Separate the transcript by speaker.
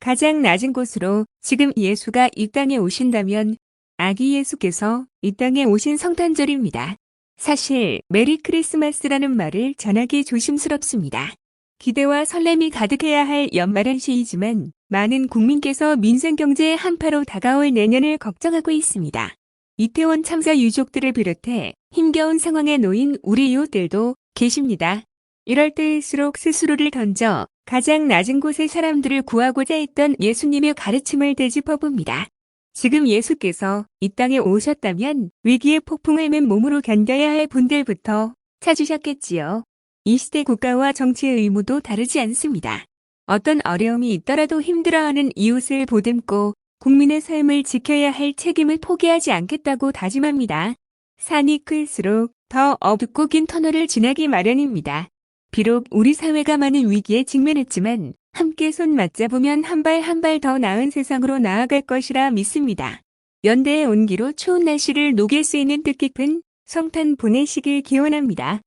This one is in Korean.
Speaker 1: 가장 낮은 곳으로 지금 예수가 이 땅에 오신다면 아기 예수께서 이 땅에 오신 성탄절입니다. 사실 메리 크리스마스라는 말을 전하기 조심스럽습니다. 기대와 설렘이 가득해야 할 연말한 시이지만 많은 국민께서 민생 경제의 한파로 다가올 내년을 걱정하고 있습니다. 이태원 참사 유족들을 비롯해 힘겨운 상황에 놓인 우리 이웃들도 계십니다. 이럴 때일수록 스스로를 던져 가장 낮은 곳의 사람들을 구하고자 했던 예수님의 가르침을 되짚어 봅니다. 지금 예수께서 이 땅에 오셨다면 위기의 폭풍을 맨 몸으로 견뎌야 할 분들부터 찾으셨겠지요. 이 시대 국가와 정치의 의무도 다르지 않습니다. 어떤 어려움이 있더라도 힘들어하는 이웃을 보듬고 국민의 삶을 지켜야 할 책임을 포기하지 않겠다고 다짐합니다. 산이 클수록 더 어둡고 긴 터널을 지나기 마련입니다. 비록 우리 사회가 많은 위기에 직면했지만 함께 손 맞잡으면 한 발 한 발 더 나은 세상으로 나아갈 것이라 믿습니다. 연대의 온기로 추운 날씨를 녹일 수 있는 뜻깊은 성탄 보내시길 기원합니다.